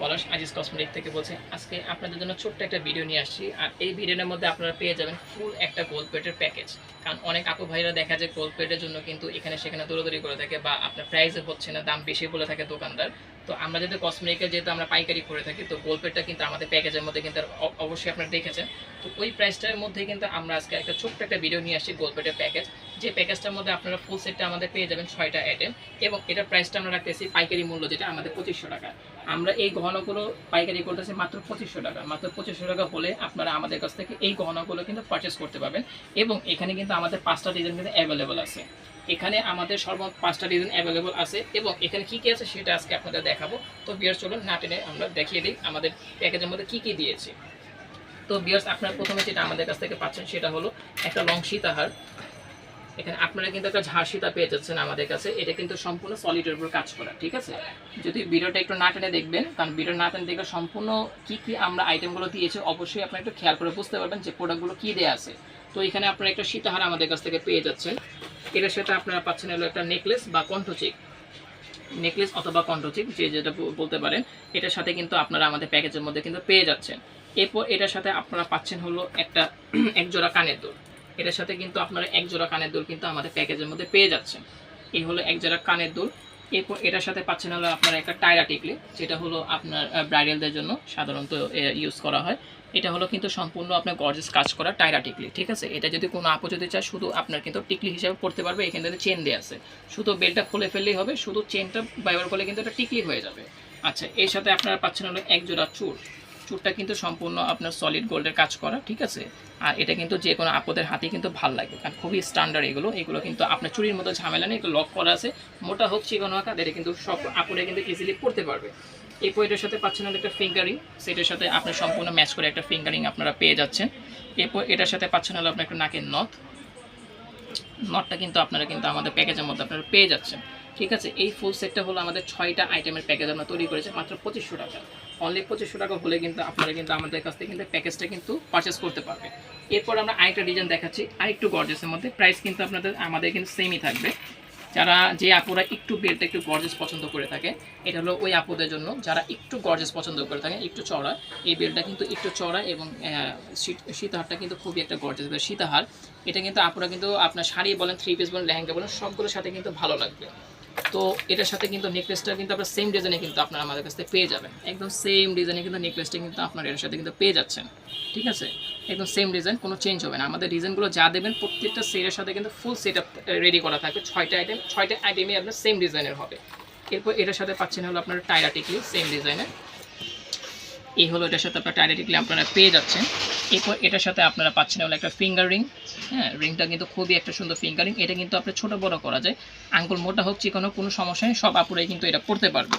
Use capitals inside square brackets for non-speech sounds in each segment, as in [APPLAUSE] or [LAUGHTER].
পলাশ Aziz cosmetic থেকে বলছি, আজকে আপনাদের জন্য ছোট্ট একটা ভিডিও নিয়ে আসছি। আর এই ভিডিওর মধ্যে আপনারা পেয়ে যাবেন ফুল একটা গোল্ড প্লেটের প্যাকেজ কারণ অনেক আপু ভাইরা দেখা যায় গোল্ড প্লেটের জন্য কিন্তু এখানে সেখানে দৌড়াদৌড়ি করে থাকে বা আপনার প্রাইসে হচ্ছে না, দাম বেশি বলে থাকে দোকানদার। তো আমরা যেহেতু কসমেটিকের যেহেতু আমরা পাইকারি করে থাকি, তো গোল্ড প্লেটটা কিন্তু আমাদের প্যাকেজের মধ্যে কিন্তু অবশ্যই আপনারা দেখেছেন। তো ওই প্রাইসটার মধ্যে কিন্তু আমরা আজকে একটা ছোট্ট একটা ভিডিও নিয়ে আসছি গোল্ড প্লেটের প্যাকেজ যে প্যাকেজটার মধ্যে আপনারা ফুল সেটটা আমাদের পেয়ে যাবেন ছয়টা আইটেম এবং এটার প্রাইসটা আমরা রাখতেছি পাইকারি মূল্য, যেটা আমাদের পঁচিশশো টাকা। আমরা এই গহনাগুলো পাইকারি করতেছি মাত্র পঁচিশশো টাকা। মাত্র পঁচিশশো টাকা হলে আপনারা আমাদের কাছ থেকে এই গহনাগুলো কিন্তু পারচেস করতে পারবেন। এবং এখানে কিন্তু আমাদের পাঁচটা ডিজাইন কিন্তু অ্যাভেলেবল আছে। এখানে আমাদের সর্বমোট পাঁচটা ডিজাইন অ্যাভেলেবল আছে। এবং এখানে কী কী আছে সেটা আজকে আপনাদের দেখাবো। তো বিয়ার চলুন না টেনে আমরা দেখিয়ে দিই আমাদের প্যাকেজের মধ্যে কী কী দিয়েছি। তো বিয়ার্স আপনারা প্রথমে যেটা আমাদের কাছ থেকে পাচ্ছেন সেটা হলো একটা লং সীতাহার। এখানে আপনারা কিন্তু একটা ঝাড় সীতা পেয়ে যাচ্ছেন আমাদের কাছে। এটা কিন্তু সম্পূর্ণ সলিডের উপর কাজ করা, ঠিক আছে? যদি ভিডিওটা একটু না টেনে দেখবেন, কারণ ভিডিও না টেনে দেখলে সম্পূর্ণ কি কি আমরা আইটেমগুলো দিয়েছি, অবশ্যই আপনারা একটু খেয়াল করে বুঝতে পারবেন যে প্রোডাক্টগুলো কী দেওয়া আছে। তো এখানে আপনারা একটা সীতাহার আমাদের কাছ থেকে পেয়ে যাচ্ছেন। এটার সাথে আপনারা পাচ্ছেন হলো একটা নেকলেস বা কণ্ঠচিক নেকলেস অথবা কণ্ঠচিক যে যেটা বলতে পারেন, এটার সাথে কিন্তু আপনারা আমাদের প্যাকেজের মধ্যে কিন্তু পেয়ে যাচ্ছেন। এরপর এটার সাথে আপনারা পাচ্ছেন হলো একটা [CLEARS THROAT] একজোড়া কানের দুল। এটার সাথে কিন্তু আপনারা এক জোড়া কানের দুল কিন্তু আমাদের প্যাকেজের মধ্যে পেয়ে যাচ্ছেন। এই হলো এক জোড়া কানের দুল। এরপর এটার সাথে পাচ্ছেন হলো আপনারা একটা টায়রা টিকলি, যেটা হলো আপনার ব্রাইডালদের জন্য সাধারণত ইউজ করা হয়। এটা হলো কিন্তু সম্পূর্ণ আপনার গর্জেস কাজ করা টায়রা টিকলি, ঠিক আছে? এটা যদি কোনো আপু যদি চায়, শুধু আপনার কিন্তু টিকলি হিসাবে পড়তে পারবে, এখান থেকে চেন দেওয়া আছে। শুধু বেলটা খুলে ফেললেই হবে, শুধু চেনটা ব্যবহার করলে কিন্তু এটা টিকলি হয়ে যাবে। আচ্ছা এর সাথে আপনারা পাচ্ছেন হলো এক জোড়া চুর চুরটা কিন্তু সম্পূর্ণ আপনার সলিড গোল্ডের কাজ করা, ঠিক আছে? আর এটা কিন্তু যে কোনো আপদের হাতে কিন্তু ভালো লাগে। কারণ খুবই স্ট্যান্ডার্ড এগুলো। এগুলো কিন্তু আপনার চুরির মতো ঝামেলা নেই লক করা আছে। মোটা হোক, চিকন হোক এটা কিন্তু সব আপরে কিন্তু ইজিলি পড়তে পারবে। এই এটার সাথে পাচ্ছেন একটা ফিঙ্গারিং সেটার সাথে আপনার সম্পূর্ণ ম্যাচ করে একটা ফিঙ্গারিং আপনারা পেয়ে যাচ্ছেন। এরপর এটার সাথে পাচ্ছেন হলো আপনার একটা নাকের নথ নটটা কিন্তু আপনারা কিন্তু আমাদের প্যাকেজের মধ্যে আপনারা পেয়ে যাচ্ছেন। ঠিক আছে, এই ফুল সেটটা হলো আমাদের ছয়টা আইটেমের প্যাকেজ আমরা তৈরি করেছি, মাত্র পঁচিশশো টাকা। অনলি পঁচিশশো টাকা হলে কিন্তু আপনারা কিন্তু আমাদের কাছ থেকে কিন্তু প্যাকেজটা কিন্তু পারচেস করতে পারবে। এরপর আমরা আরেকটা ডিজাইন দেখাচ্ছি, আরেকটু গর্জেসের মধ্যে। প্রাইস কিন্তু আপনাদের, আমাদের কিন্তু সেমই থাকবে। যারা, যে আপুরা একটু বেলটা একটু গর্জেস পছন্দ করে থাকে, এটা হলো ওই আপুদের জন্য। যারা একটু গর্জেস পছন্দ করে থাকে, একটু চড়া এই বেলটা কিন্তু একটু চড়া এবং সীতাহারটা কিন্তু খুবই একটা গর্জেস সীতাহার। এটা কিন্তু আপুরা কিন্তু আপনার শাড়ি বলেন থ্রি পিস বলেন, লেহেঙ্গা বলেন, সবগুলোর সাথে কিন্তু ভালো লাগবে। তো এটার সাথে কিন্তু নেকলেসটা কিন্তু আপনার সেম ডিজাইনে কিন্তু আপনারা আমাদের কাছ পেয়ে যাবেন। একদম সেম ডিজাইনে কিন্তু নেকলেসটা কিন্তু আপনার এটার সাথে কিন্তু পেয়ে যাচ্ছেন। ঠিক আছে? একদম সেম ডিজাইন কোনো চেঞ্জ হবে না। আমাদের ডিজাইনগুলো যা দেবেন প্রত্যেকটা সেটের সাথে কিন্তু ফুল সেট রেডি করা থাকবে। ছয়টা আইটেম ছয়টা আইটেমই আপনার সেম ডিজাইনের হবে। এরপর এটার সাথে পাচ্ছেন হলো আপনার টায়রা টিকলি সেম ডিজাইনের এই হলো এটার সাথে আপনার টায়রা টিকলি আপনারা পেয়ে যাচ্ছেন। এরপর এটার সাথে আপনারা পাচ্ছেন হলো একটা ফিঙ্গার রিং হ্যাঁ রিংটা কিন্তু খুবই একটা সুন্দর ফিঙ্গার রিং এটা কিন্তু আপনার ছোটো বড় করা যায়। আঙ্গুল মোটা হোক চিকনো কোনো সমস্যা নেই, সব আপুরাই কিন্তু এটা পড়তে পারবে।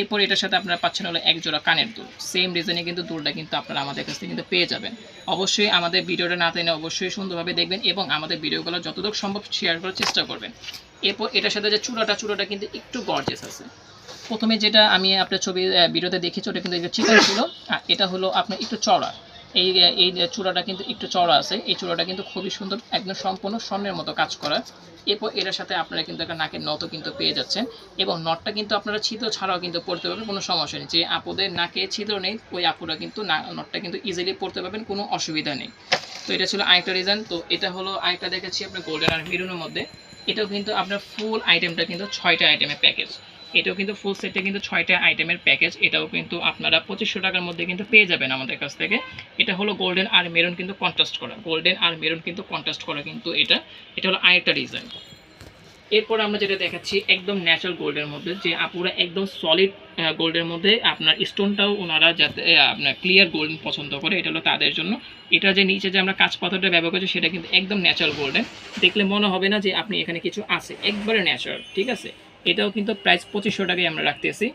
এরপর এটার সাথে আপনারা পাচ্ছেন হলো এক জোড়া কানের দুল। সেম ডিজাইনে কিন্তু দুলটা কিন্তু আপনারা আমাদের কাছ থেকে কিন্তু পেয়ে যাবেন। অবশ্যই আমাদের ভিডিওটা না টেনে অবশ্যই সুন্দরভাবে দেখবেন এবং আমাদের ভিডিওগুলো যতটুকু সম্ভব শেয়ার করার চেষ্টা করবেন। এরপর এটার সাথে যে চূড়াটা চূড়াটা কিন্তু একটু গর্জেস আছে। প্রথমে যেটা আমি আপনার ছবি ভিডিওতে দেখেছি, ওটা কিন্তু চিকন ছিল। আর এটা হলো আপনার একটু চড়া এই এই চূড়াটা কিন্তু একটু চড়া আছে, এই চূড়াটা কিন্তু খুবই সুন্দর, একদম সম্পূর্ণ স্বর্ণের মতো কাজ করা। এরপর এটার সাথে আপনারা কিন্তু একটা নাকের নতও কিন্তু পেয়ে যাচ্ছেন এবং নটটা কিন্তু আপনারা ছিদ্র ছাড়াও কিন্তু পড়তে পারবেন, কোনো সমস্যা নেই। যে আপুদের নাকে ছিদ্র নেই, ওই আপুরা কিন্তু নটটা কিন্তু ইজিলি পড়তে পারবেন, কোনো অসুবিধা নেই। তো এটা ছিল আরেকটা রিজন তো এটা হলো আরেকটা দেখাচ্ছি আপনার গোল্ডেন আর মেরুনের মধ্যে। এটাও কিন্তু আপনার ফুল আইটেমটা কিন্তু ছয়টা আইটেমের প্যাকেজ এটাও কিন্তু ফুল সেটে কিন্তু ছয়টা আইটেমের প্যাকেজ এটাও কিন্তু আপনারা পঁচিশশো টাকার মধ্যে কিন্তু পেয়ে যাবেন আমাদের কাছ থেকে। এটা হলো গোল্ডেন আর মেরুন কিন্তু কন্ট্রাস্ট করা। গোল্ডেন আর মেরুন কিন্তু কন্ট্রাস্ট করা কিন্তু এটা। এটা হলো আরেকটা ডিজাইন এরপর আমরা যেটা দেখাচ্ছি, একদম ন্যাচারাল গোল্ডের মধ্যে, যে আপুরা একদম সলিড গোল্ডের মধ্যে আপনার স্টোনটাও ওনারা যাতে আপনার ক্লিয়ার গোল্ডেন পছন্দ করে, এটা হলো তাদের জন্য। এটা যে নিচে যে আমরা কাঁচ পাথরটা ব্যবহার করছি, সেটা কিন্তু একদম ন্যাচারাল গোল্ডেন দেখলে মনে হবে না যে আপনি এখানে কিছু আছে, একবারে ন্যাচারাল ঠিক আছে? এটাও কিন্তু প্রাইস পঁচিশশো টাকায় আমরা রাখতেছি।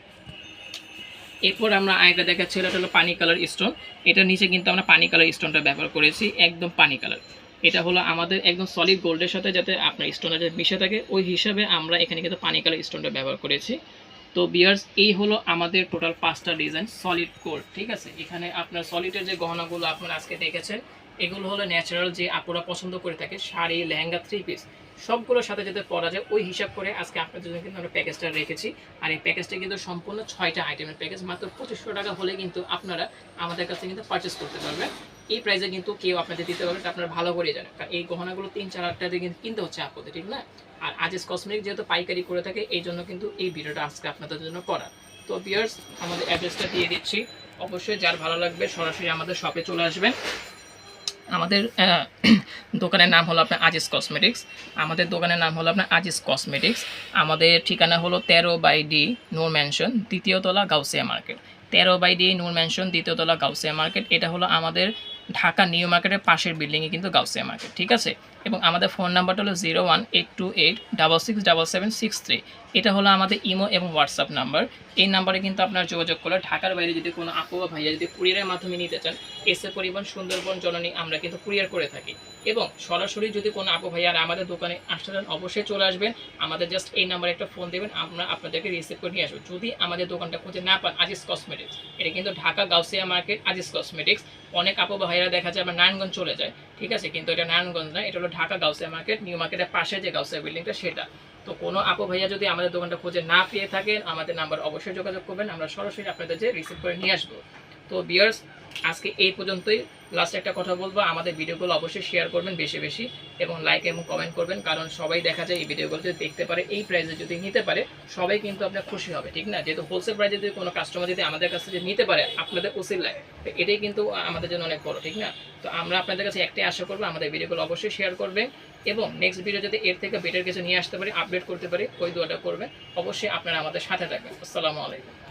এরপর আমরা আরেকটা দেখাচ্ছি, এটা হলো পানি কালার স্টোন এটা নিচে কিন্তু আমরা পানি কালার স্টোনটা ব্যবহার করেছি, একদম পানি কালার এটা হলো আমাদের একদম সলিড গোল্ডের সাথে যাতে আপনার স্টোনটা যাতে মিশে থাকে, ওই হিসাবে আমরা এখানে কিন্তু পানি কালার স্টোনটা ব্যবহার করেছি। তো বিয়ার্স এই হলো আমাদের টোটাল পাঁচটা ডিজাইন সলিড গোল্ড ঠিক আছে? এখানে আপনার সলিডের যে গহনাগুলো আপনারা আজকে দেখেছেন এগুলো হলো ন্যাচারাল যে আপুরা পছন্দ করে থাকে, শাড়ি, লেহেঙ্গা থ্রি পিস সবগুলোর সাথে যাতে পরা যায়, ওই হিসাব করে আজকে আপনাদের জন্য কিন্তু আমরা প্যাকেজটা রেখেছি। আর এই প্যাকেজটা কিন্তু সম্পূর্ণ ছয়টা আইটেমের প্যাকেজ মাত্র পঁচিশশো টাকা হলে কিন্তু আপনারা আমাদের কাছে কিন্তু পারচেস করতে পারবেন। এই প্রাইসে কিন্তু কেউ আপনাদের দিতে পারবে আপনারা ভালো করে জানেন। কারণ এই গহনাগুলো তিন, চার টাকা দিয়ে কিন্তু কিনতে হচ্ছে আপনাদের ঠিক না? আর আজিজ কসমেটিক যেহেতু পাইকারি করে থাকে, এই জন্য কিন্তু এই ভিডিওটা আজকে আপনাদের জন্য করা। তো বিয়ার্স আমাদের অ্যাড্রেসটা দিয়ে দিচ্ছি। অবশ্যই যার ভালো লাগবে সরাসরি আমাদের শপে চলে আসবেন। আমাদের দোকানের নাম হলো আপনার আজিস কসমেটিক্স। আমাদের দোকানের নাম হলো আপনার আজিস কসমেটিক্স। আমাদের ঠিকানা হলো তেরো বাই ডি নূর ম্যানশন দ্বিতীয়তলা গাউসিয়া মার্কেট। তেরো বাই ডি নূর ম্যানশন দ্বিতীয়তলা গাউসিয়া মার্কেট। এটা হলো আমাদের ঢাকা নিউ মার্কেটের পাশের বিল্ডিংয়ে কিন্তু গাউসিয়া মার্কেট, ঠিক আছে? এবং আমাদের ফোন নাম্বারটা হলো zero one eight two eight double six double seven six three. এটা হলো আমাদের ইমো এবং হোয়াটসঅ্যাপ নাম্বার। এই নাম্বারে কিন্তু আপনার যোগাযোগ করলে ঢাকার বাইরে যদি কোনো আপু বা ভাইয়া যদি কুরিয়ারের মাধ্যমে নিতে চান এসে পরিবহন, সুন্দরবন, জননী আমরা কিন্তু কুরিয়ার করে থাকি। এবং সরাসরি যদি কোনো আপু ভাইয়া আর আমাদের দোকানে আসতে চান, অবশ্যই চলে আসবেন। আমাদের জাস্ট এই নাম্বারে একটা ফোন দেবেন, আমরা আপনাদেরকে রিসিভ করে নিয়ে আসব। যদি আমাদের দোকানটা খুঁজে না পান, আজিজ কসমেটিক্স, এটা কিন্তু ঢাকা গাউসিয়া মার্কেট আজিজ কসমেটিক্স। অনেক আপু বা ভাইয়ারা দেখা যায় আমার নারায়ণগঞ্জ চলে যায়। ঠিক আছে? কিন্তু এটা নারায়ণগঞ্জ না, এটা হলো ঢাকা গাউসিয়া মার্কেট, নিউ মার্কেটের পাশে যে গাউসিয়া বিল্ডিংটা, সেটা। তো কোনো আপু ভাইয়া যদি আমাদের দোকানটা খুঁজে না পেয়ে থাকেন, আমাদের নাম্বার অবশ্যই যোগাযোগ করবেন। আমরা সরাসরি আপনাদের যে রিসিভ করে নিয়ে আসব। তো বিয়ার্স আজকে এই পর্যন্তই। লাস্ট একটা কথা বলব, আমাদের ভিডিওগুলো অবশ্যই শেয়ার করবেন বেশি বেশি এবং লাইক এবং কমেন্ট করবেন, কারণ সবাই দেখা যায় এই ভিডিওগুলো যদি দেখতে পারে, এই প্রাইসে যদি নিতে পারে, সবাই কিন্তু আপনার খুশি হবে, ঠিক না? যেহেতু হোলসেল প্রাইসে যদি কোনো কাস্টমার যদি আমাদের কাছে যদি নিতে পারে, আপনাদের উচিল্লায় তো এটাই কিন্তু আমাদের জন্য অনেক বড়, ঠিক না? তো আমরা আপনাদের কাছে একটাই আশা করব, আমাদের ভিডিওগুলো অবশ্যই শেয়ার করবেন এবং নেক্সট ভিডিও যদি এর থেকে বেটার কিছু নিয়ে আসতে পারি আপডেট করতে পারি, ওই দোয়াটা করবেন। অবশ্যই আপনারা আমাদের সাথে থাকবেন। আসসালামু আলাইকুম।